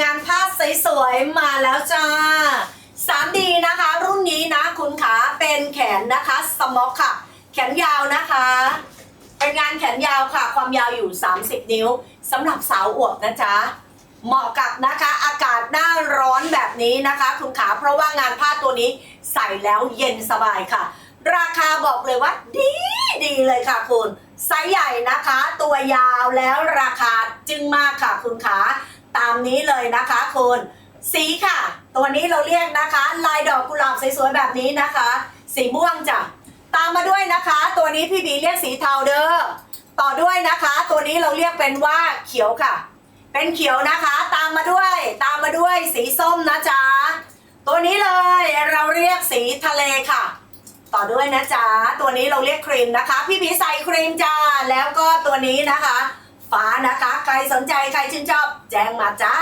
งานผ้าสวยๆมาแล้วจ้า 3D นะคะ รุ่นนี้นะคุณขาเป็นแขนนะคะสม็อกค่ะ แขนยาวนะคะ เป็นงานแขนยาวค่ะ ความยาวอยู่ 30 นิ้วสำหรับสาวอวบนะจ๊ะเหมาะกับนะคะอากาศหน้าร้อนแบบนี้นะคะ คุณขาเพราะว่างานผ้าตัวนี้ใส่แล้วเย็นสบายค่ะ ราคาบอกเลยว่าดีดีเลยค่ะคุณไซส์ใหญ่นะคะ ตัวยาวแล้วราคาจึงมากค่ะคุณขา ตามนี้เลยนะคะคุณสีค่ะ ตัวนี้เราเรียกนะคะ ลายดอกกุหลาบสวยๆแบบนี้นะคะ สีม่วงจ้ะตามมาด้วยนะคะ ตัวนี้พี่บีเรียกสีเทาเด้อต่อด้วยนะคะ ตัวนี้เราเรียกเป็นว่าเขียวค่ะ เป็นเขียวนะคะ ตามมาด้วย ตามมาด้วยสีส้มนะจ๊ะตัวนี้เลยเราเรียกสีทะเลค่ะ ต่อด้วยนะจ๊ะตัวนี้เราเรียกครีมนะคะ พี่ผีใส่ครีมจ้าแล้วก็ตัวนี้นะคะ ฟ้านะคะ สนใจใครชื่นชอบ แจ้งมาจ้า